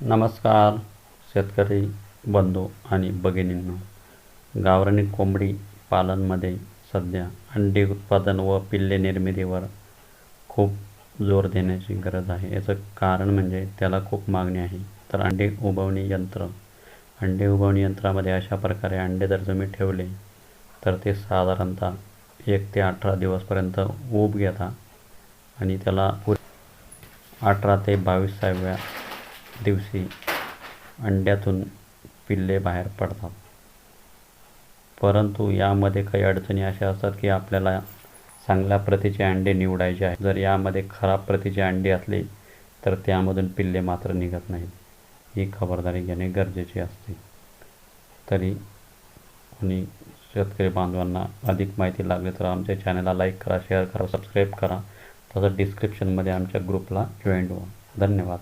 नमस्कार शेतकरी बंधू आणि भगिनींनो. गावरानी कोंबडी पालनमध्ये सध्या अंडी उत्पादन व पिल्ले निर्मितीवर खूप जोर देण्याची गरज आहे. याचं कारण म्हणजे त्याला खूप मागणी आहे. तर अंडे उबवणी यंत्र. अंडे उबवणी यंत्रामध्ये अशा प्रकारे अंडे जर तुम्ही ठेवले तर ते साधारणतः एक ते अठरा दिवसपर्यंत ऊब घेता आणि त्याला अठरा ते बावीसाव्या दिवशी अंड्यातून पिल्ले बाहेर पडतात. परंतु यामध्ये काही अडचणी अशा असतात की आपल्याला चांगल्या प्रतीचे अंडे निवडायचे आहे जर यामध्ये खराब प्रतीचे अंडे असले तर त्यामधून पिल्ले मात्र निघत नाहीत. ही खबरदारी घेणे गरजेचे असते. तरी कोणी शेतकरी बांधवांना अधिक माहिती लागली तर आमच्या चॅनलला लाईक करा शेअर करा सबस्क्राईब करा. तसंच डिस्क्रिप्शनमध्ये आमच्या ग्रुपला जॉईंट व्हा. धन्यवाद.